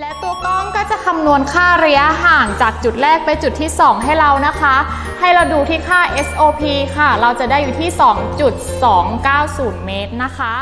และตัวกล้องก็จะคำนวณค่าระยะห่างจากจุดแรกไปจุดที่ 2 ให้เรานะคะ ให้เราดูที่ค่า SOP ค่ะ เราจะได้อยู่ที่ 2.290 เมตรนะคะ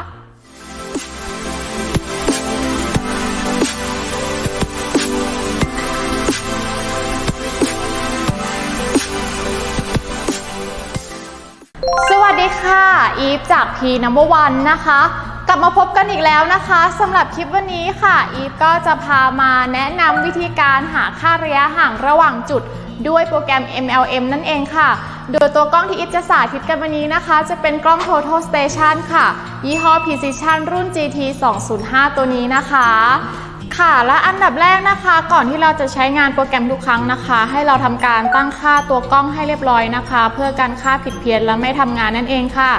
สวัสดีค่ะ อีฟจาก P Number One นะคะ กลับมาพบกันอีกแล้วนะคะสำหรับคลิปวันนี้ค่ะ อีฟก็จะพามาแนะนำวิธีการหาค่าระยะห่างระหว่างจุดด้วยโปรแกรม MLM นั่นเองค่ะ โดยตัวกล้องที่อีฟจะสาธิตกันวันนี้นะคะ จะเป็นกล้อง Total Station ค่ะ ยี่ห้อ Precision รุ่น GT 205 ตัวนี้นะคะ ค่ะ และอันดับแรกนะคะ ก่อนที่เราจะใช้งานโปรแกรมทุกครั้งนะคะ ให้เราทำการตั้งค่าตัวกล้องให้เรียบร้อยนะคะ เพื่อการค่าผิดเพี้ยนและไม่ทำงานนั่นเองค่ะ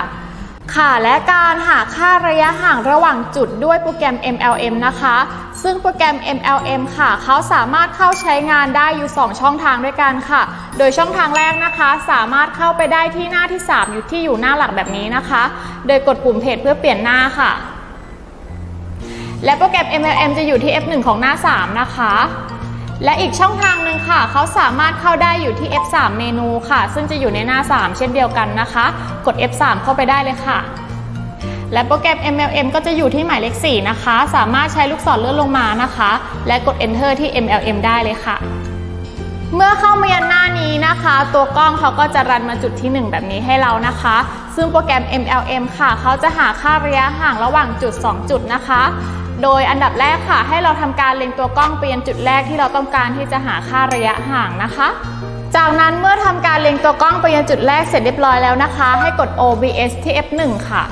ค่ะและการหาค่าระยะห่างระหว่างจุดด้วยโปรแกรม MLM นะคะ ซึ่งโปรแกรม MLM ค่ะ เขาสามารถเข้าใช้งานได้อยู่ 2 ช่องทางด้วยกันค่ะ โดยช่องทางแรกนะคะ สามารถเข้าไปได้ที่หน้าที่ 3 อยู่ที่อยู่หน้าหลักแบบนี้นะคะ โดยกดปุ่มเพจเพื่อเปลี่ยนหน้าค่ะ และโปรแกรม MLM จะอยู่ที่ F1 ของหน้า 3 นะคะ และอีกช่องทางหนึ่งค่ะ เขาสามารถเข้าได้อยู่ที่ F3 เมนูค่ะ ซึ่งจะอยู่ในหน้า 3 เช่นเดียวกันนะคะ กด F3 เข้าไปได้เลยค่ะ และโปรแกรม MLM ก็จะอยู่ที่หมายเลข 4 นะคะ สามารถใช้ลูกศรเลื่อนลงมานะคะ และกด Enter ที่ MLM ได้เลยค่ะ เมื่อเข้ามายันหน้านี้นะคะ ตัวกล้องเขาก็จะรันมาจุดที่ 1 แบบนี้ให้เรานะคะ ซึ่งโปรแกรม MLM ค่ะ เขาจะหาค่าระยะห่างระหว่างจุด 2 จุดนะคะ โดยอันดับแรกค่ะ ให้เราทำการเล็งตัวกล้องไปยังจุดแรกที่เราต้องการที่จะหาค่าระยะห่างนะคะ จากนั้นเมื่อทำการเล็งตัวกล้องไปยังจุดแรกเสร็จเรียบร้อยแล้วนะคะ ให้กด OBS ที่ F1 ค่ะ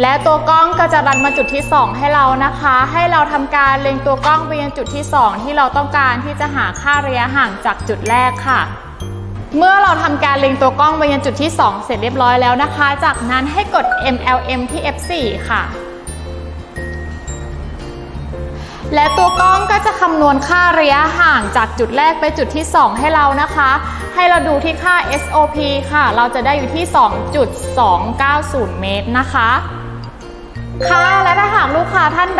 และตัวกล้องก็จะรันมาจุดที่ 2 ให้เรานะคะ ให้เราทำการเล็งตัวกล้องไปยังจุดที่ 2 ที่เราต้องการที่จะหาค่าระยะห่างจากจุดแรกค่ะ เมื่อเราทำการเล็งตัวกล้องไปยังจุดที่ 2 เสร็จเรียบร้อยแล้วนะคะ จากนั้นให้กด MLM ที่ F4 ค่ะ และตัวกล้องก็จะคำนวณค่าระยะห่างจากจุดแรกไปจุดที่ 2 ให้เรานะคะ ให้เราดูที่ค่า SOP ค่ะ เราจะได้อยู่ที่ 2.290 เมตรนะคะค่ะและถ้าหากลูก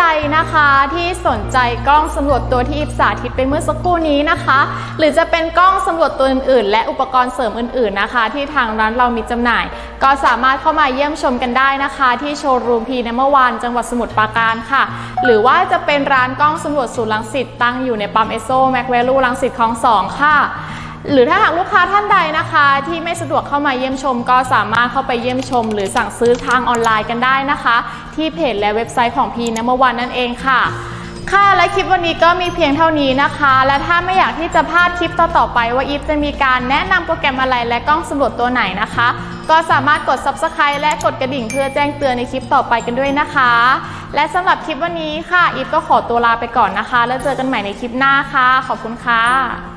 ใดนะคะที่สนใจกล้องสำรวจตัวที่อิฟสาธิตไปเมื่อสักครู่นี้นะคะ หรือจะเป็นกล้องสำรวจตัวอื่นๆ และอุปกรณ์เสริมอื่น ๆนะคะ ที่ทางร้านเรามีจำหน่าย ก็สามารถเข้ามาเยี่ยมชมกันได้นะคะ ที่โชว์รูมพีนเมื่อวานจังหวัดสมุทรปราการค่ะ หรือว่าจะเป็นร้านกล้องสำรวจศูนย์ลังสิตตั้งอยู่ในปั๊มเอสโซแมคเวลูลังสิตคลองสองค่ะ หรือถ้าหากลูกค้าท่านใดนะคะ ที่ไม่สะดวกเข้ามาเยี่ยมชม ก็สามารถเข้าไปเยี่ยมชม หรือสั่งซื้อทางออนไลน์กันได้นะคะ ที่เพจและเว็บไซต์ของพีนเมื่อวันนั่นเองค่ะ ค่ะและคลิปวันนี้ก็มีเพียงเท่านี้นะคะ และถ้าไม่อยากที่จะพลาดคลิปต่อๆไปว่าอีฟจะมีการแนะนำโปรแกรมอะไรและกล้องสำรวจตัวไหนนะคะ ก็สามารถกด subscribe และกดกระดิ่งเพื่อแจ้งเตือนในคลิปต่อไปกันด้วยนะคะ และสำหรับคลิปวันนี้ค่ะอีฟก็ขอตัวลาไปก่อนนะคะ แล้วเจอกันใหม่ในคลิปหน้าค่ะ ขอบคุณค่ะ